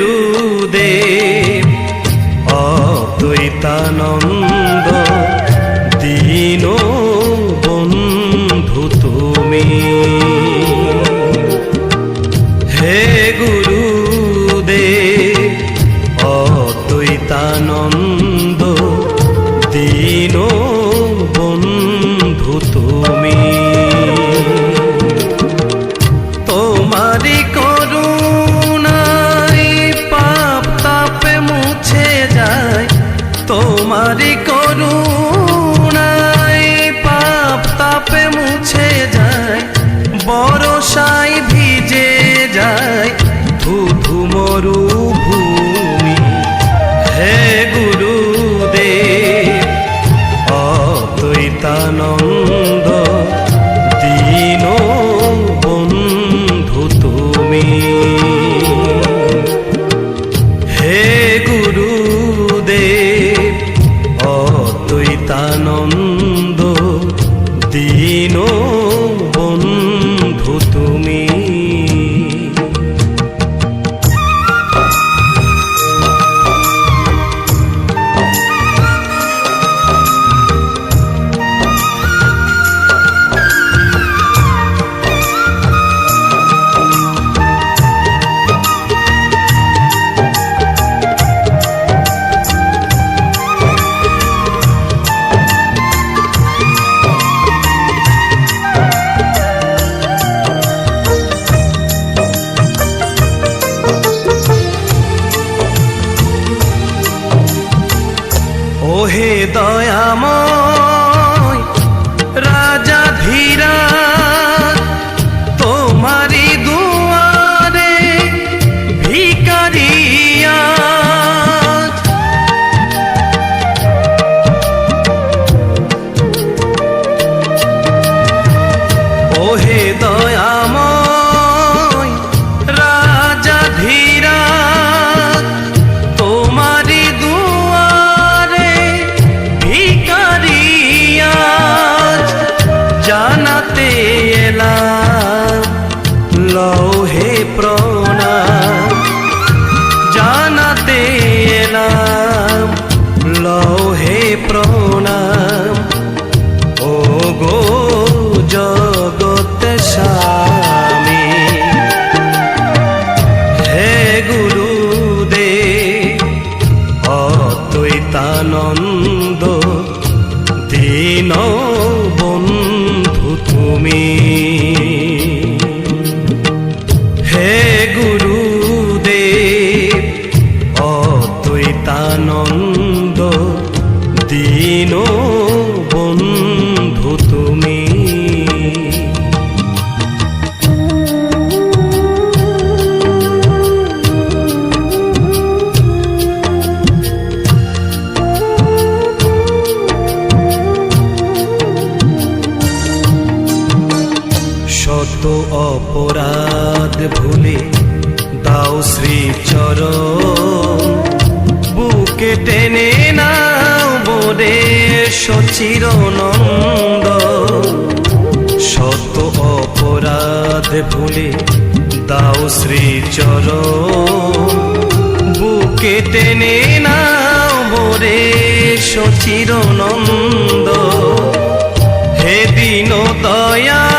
গুরুদেব অদ্বৈতানন্দ দীনো করুণায় পাপ তাপে মুছে যায় বরসায় ভিজে যায় ধু ধু মরু চিত্তানন্দ ওহে দয়াময় অপরাধ ভুলে দাও শ্রী চর বুকে টেনে নাও বোরে সচির নন্দ শত অপরাধ ভুলে দাও শ্রী চর বুকে টেনে নাও বোরে সচির নন্দ হে দিন দয়া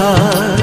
ঝড়